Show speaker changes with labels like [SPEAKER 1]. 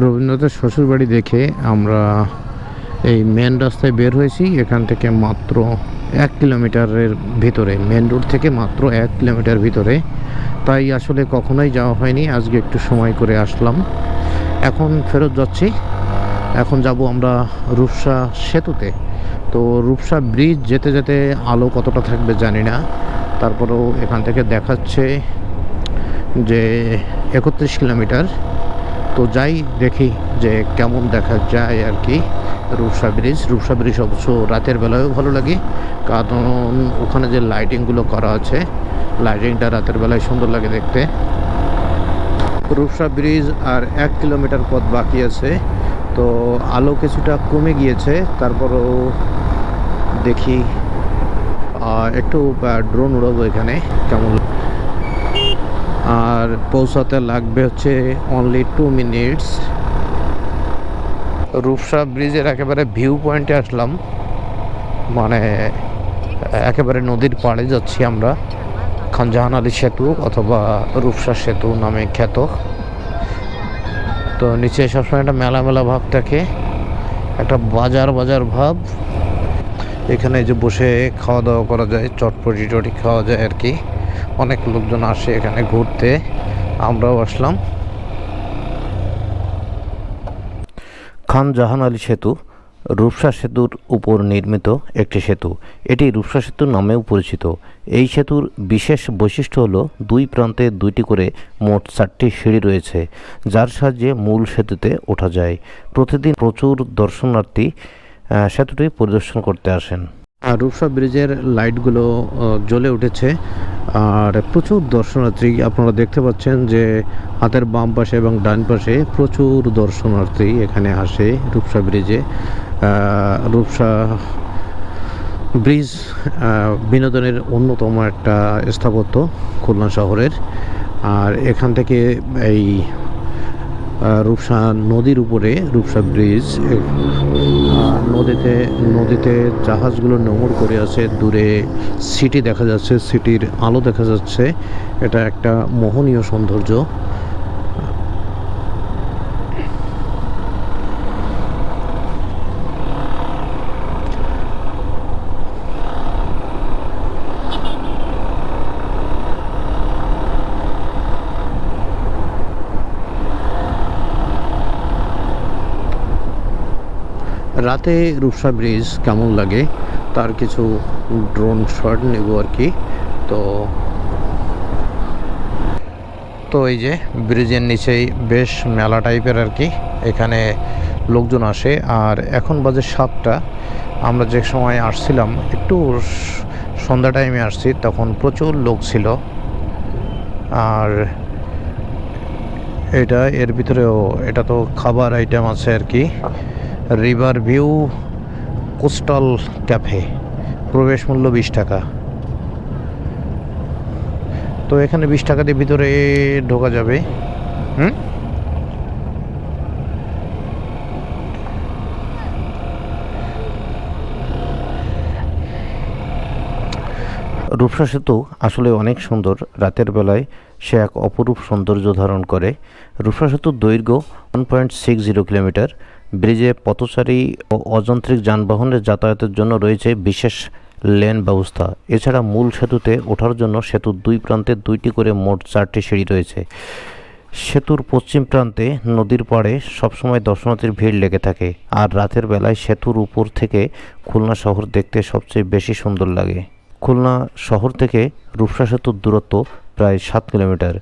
[SPEAKER 1] রবীন্দ্রনাথের শ্বশুরবাড়ি দেখে আমরা এই মেন রাস্তায় বের হয়েছি। এখান থেকে মাত্র এক কিলোমিটারের ভিতরে মেন রোড থেকে মাত্র এক কিলোমিটার ভিতরে। তাই আসলে কখনোই যাওয়া হয়নি। আজকে একটু সময় করে আসলাম। এখন ফেরত যাচ্ছি। এখন যাব আমরা রূপসা সেতুতে। তো রূপসা ব্রিজ যেতে যেতে আলো কতটা থাকবে জানি না। তারপরেও এখান থেকে দেখাচ্ছে যে একত্রিশ কিলোমিটার। তো যাই, দেখি যে কেমন দেখা যায় আর কি রূপসা ব্রিজ। রূপসা ব্রিজ অবশ্য রাতের বেলায়ও ভালো লাগে, কারণ ওখানে যে লাইটিংগুলো করা আছে লাইটিংটা রাতের বেলায় সুন্দর লাগে দেখতে। রূপসা ব্রিজ আর এক কিলোমিটার পথ বাকি আছে, তো আলো কিছুটা কমে গিয়েছে, তারপরও দেখি একটু ড্রোন উড়াবো এখানে, কেমন আর পৌঁছাতে লাগবে হচ্ছে অনলি টু মিনিটস রূপসা ব্রিজের একেবারে ভিউ পয়েন্টে আসলাম। মানে একেবারে নদীর পাড়ে যাচ্ছি আমরা। খানজাহান আলী সেতু অথবা রূপসা সেতু নামে খ্যাত। তো নিচে সবসময় একটা মেলা মেলা ভাব থাকে। একটা বাজার বাজার ভাব। এখানে যে বসে খাওয়া দাওয়া করা যায়, চটপটি টটি খাওয়া যায় আর কি। অনেক লোকজন আসে এখানে ঘুরতে। আমরাও আসলাম। খান জাহান আলী সেতু রূপসা সেতুর উপর নির্মিত একটি সেতু। এটি রূপসা সেতু নামেও পরিচিত। এই সেতুর বিশেষ বৈশিষ্ট্য হলো দুই প্রান্তে দুইটি করে মোট চারটি সিঁড়ি রয়েছে যার সাহায্যে মূল সেতুতে ওঠা যায়। প্রতিদিন প্রচুর দর্শনার্থী সেতুটি পরিদর্শন করতে আসেন। আর রূপসা ব্রিজের লাইটগুলো জ্বলে উঠেছে। আর প্রচুর দর্শনার্থী আপনারা দেখতে পাচ্ছেন যে হাতের বাম পাশে এবং ডান পাশে প্রচুর দর্শনার্থী এখানে আসে রূপসা ব্রিজে। রূপসা ব্রিজ বিনোদনের অন্যতম একটা স্থাপত্য খুলনা শহরের। আর এখান থেকে এই রূপসা নদীর উপরে রূপসা ব্রিজ নদীতে নদীতে জাহাজগুলো নোঙর করে আছে। দূরে সিটি দেখা যাচ্ছে, সিটির আলো দেখা যাচ্ছে। এটা একটা মোহনীয় সৌন্দর্য। রাতে রূপসা ব্রিজ কেমন লাগে? তার কিছু ড্রোন শট নেব আর কি। তো তো এই যে ব্রিজের নিচেই বেশ মেলা টাইপের আর কি। এখানে লোকজন আসে। আর এখন বাজে সাতটা। আমরা যে সময় আসছিলাম, একটু সন্ধ্যা টাইমে আসছি, তখন প্রচুর লোক ছিল। আর এটা, এর ভিতরেও এটা তো খাবার আইটেম আছে আর কি। রিভার ভিউ কোস্টাল ক্যাফে প্রবেশ মূল্য বিশ টাকা। তো এখানে বিশ টাকা দিয়ে ভিতরে ঢোকা যাবে। হুম? রূপসা সেতু আসলে অনেক সুন্দর। রাতের বেলায় সে এক অপরূপ সৌন্দর্য ধারণ করে। রূপসা সেতুর দৈর্ঘ্য one point six zero kilometre ব্রিজে পথচারী ও অযান্ত্রিক যানবাহনের যাতায়াতের জন্য রয়েছে বিশেষ লেন ব্যবস্থা। এছাড়া মূল সেতুতে ওঠার জন্য সেতুর দুই প্রান্তে দুইটি করে মোট চারটি সিঁড়ি রয়েছে। সেতুর পশ্চিম প্রান্তে নদীর পাড়ে সবসময় দর্শনার্থীর ভিড় লেগে থাকে আর রাতের বেলায় সেতুর উপর থেকে খুলনা শহর দেখতে সবচেয়ে বেশি সুন্দর লাগে। খুলনা শহর থেকে রূপসা সেতুর দূরত্ব প্রায় সাত কিলোমিটার।